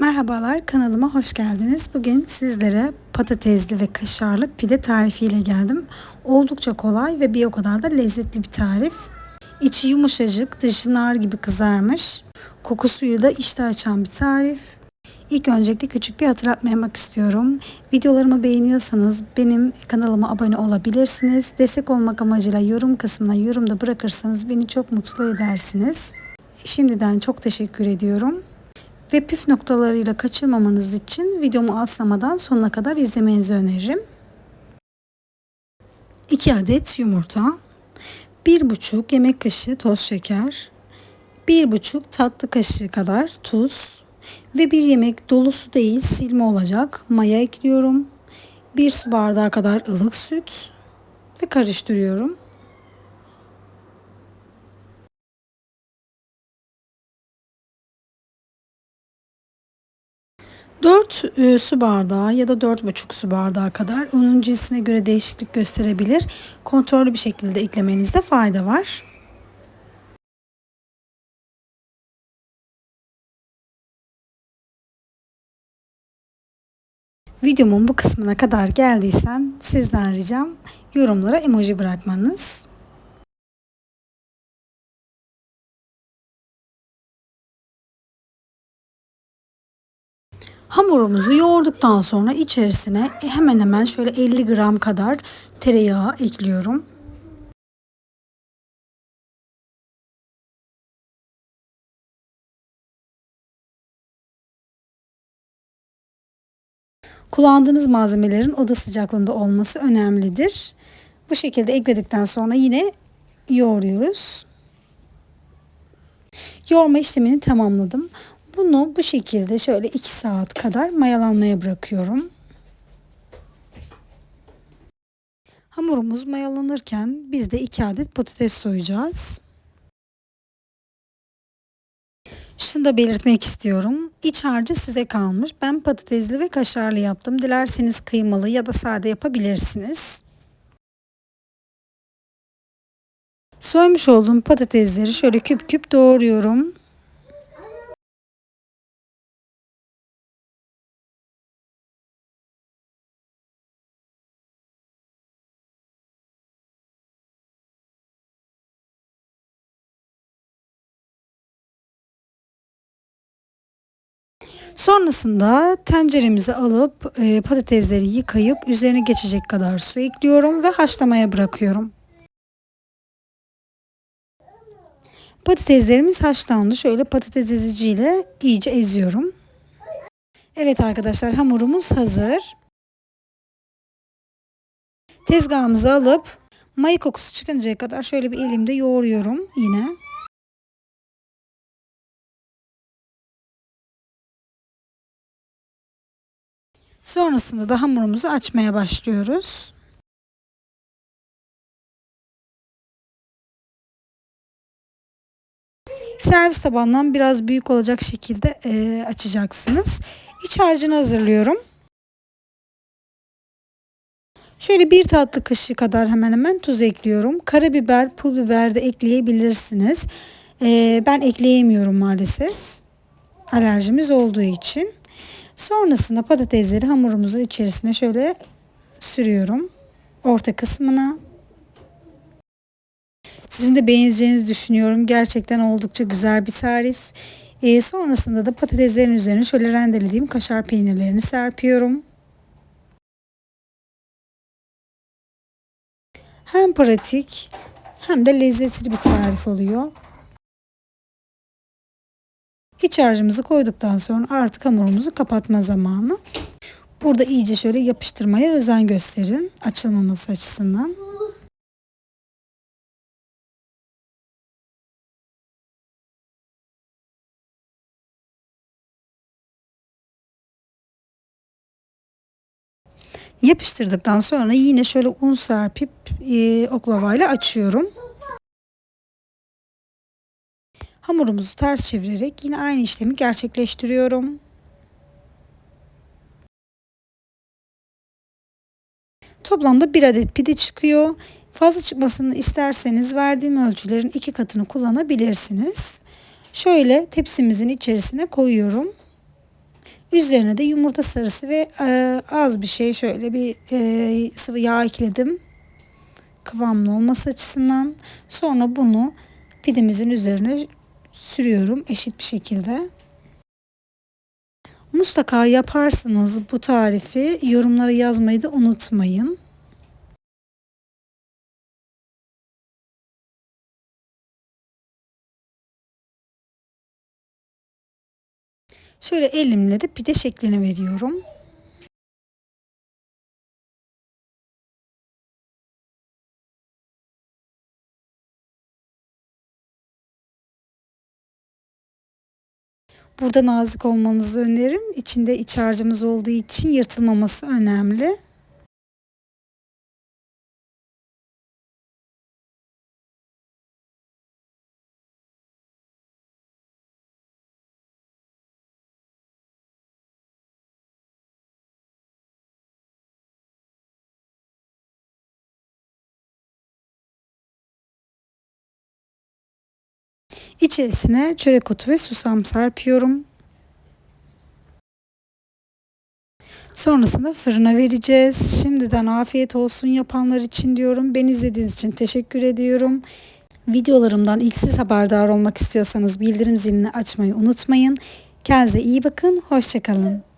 Merhabalar kanalıma hoş geldiniz. Bugün sizlere patatesli ve kaşarlı pide tarifiyle geldim. Oldukça kolay ve bir o kadar da lezzetli bir tarif. İçi yumuşacık, dışı nar gibi kızarmış. Kokusuyla da iştah açan bir tarif. İlk öncelikle küçük bir hatırlatma yapmak istiyorum. Videolarımı beğeniyorsanız benim kanalıma abone olabilirsiniz. Destek olmak amacıyla yorum kısmına yorumda bırakırsanız beni çok mutlu edersiniz. Şimdiden çok teşekkür ediyorum ve püf noktalarıyla kaçırmamanız için videomu atlamadan sonuna kadar izlemenizi öneririm. 2 adet yumurta, 1,5 yemek kaşığı toz şeker, 1,5 tatlı kaşığı kadar tuz ve 1 yemek dolusu değil silme olacak maya ekliyorum. 1 su bardağı kadar ılık süt ve karıştırıyorum. 4 e, su bardağı ya da 4,5 su bardağı kadar unun cinsine göre değişiklik gösterebilir. Kontrollü bir şekilde eklemenizde fayda var. Videomun bu kısmına kadar geldiysen sizden ricam yorumlara emoji bırakmanız. Hamurumuzu yoğurduktan sonra içerisine hemen hemen şöyle 50 gram kadar tereyağı ekliyorum. Kullandığınız malzemelerin oda sıcaklığında olması önemlidir. Bu şekilde ekledikten sonra yine yoğuruyoruz. Yoğurma işlemini tamamladım. Bunu bu şekilde şöyle 2 saat kadar mayalanmaya bırakıyorum. Hamurumuz mayalanırken biz de 2 adet patates soyacağız. Şunu da belirtmek istiyorum. İç harcı size kalmış. Ben patatesli ve kaşarlı yaptım. Dilerseniz kıymalı ya da sade yapabilirsiniz. Soymuş olduğum patatesleri şöyle küp küp doğruyorum. Sonrasında tenceremizi alıp e, patatesleri yıkayıp üzerine geçecek kadar su ekliyorum ve haşlamaya bırakıyorum. Patateslerimiz haşlandı. Şöyle patates eziciyle iyice eziyorum. Evet arkadaşlar hamurumuz hazır. Tezgahımızı alıp maya kokusu çıkıncaya kadar şöyle bir elimde yoğuruyorum yine. Sonrasında da hamurumuzu açmaya başlıyoruz. Servis tabanından biraz büyük olacak şekilde e, açacaksınız. İç harcını hazırlıyorum. Şöyle bir tatlı kaşığı kadar hemen hemen tuz ekliyorum. Karabiber, pul biber de ekleyebilirsiniz. E, ben ekleyemiyorum maalesef. Alerjimiz olduğu için. Sonrasında patatesleri hamurumuzun içerisine şöyle sürüyorum. Orta kısmına. Sizin de beğeneceğinizi düşünüyorum. Gerçekten oldukça güzel bir tarif. E, sonrasında da patateslerin üzerine şöyle rendelediğim kaşar peynirlerini serpiyorum. Hem pratik hem de lezzetli bir tarif oluyor. İç harcımızı koyduktan sonra artık hamurumuzu kapatma zamanı. Burada iyice şöyle yapıştırmaya özen gösterin açılmaması açısından. Yapıştırdıktan sonra yine şöyle un serpip e, oklavayla açıyorum. Hamurumuzu ters çevirerek yine aynı işlemi gerçekleştiriyorum. Toplamda bir adet pide çıkıyor. Fazla çıkmasını isterseniz verdiğim ölçülerin iki katını kullanabilirsiniz. Şöyle tepsimizin içerisine koyuyorum. Üzerine de yumurta sarısı ve e, az bir şey şöyle bir e, sıvı yağ ekledim. Kıvamlı olması açısından. Sonra bunu pidemizin üzerine sürüyorum eşit bir şekilde. Mutlaka yaparsınız bu tarifi. Yorumlara yazmayı da unutmayın. Şöyle elimle de pide şeklini veriyorum. Burada nazik olmanızı öneririm. İçinde iç harcımız olduğu için yırtılmaması önemli. İçerisine çörek otu ve susam serpiyorum. Sonrasında fırına vereceğiz. Şimdiden afiyet olsun yapanlar için diyorum. Beni izlediğiniz için teşekkür ediyorum. Videolarımdan ilk siz haberdar olmak istiyorsanız bildirim zilini açmayı unutmayın. Kendinize iyi bakın. Hoşçakalın.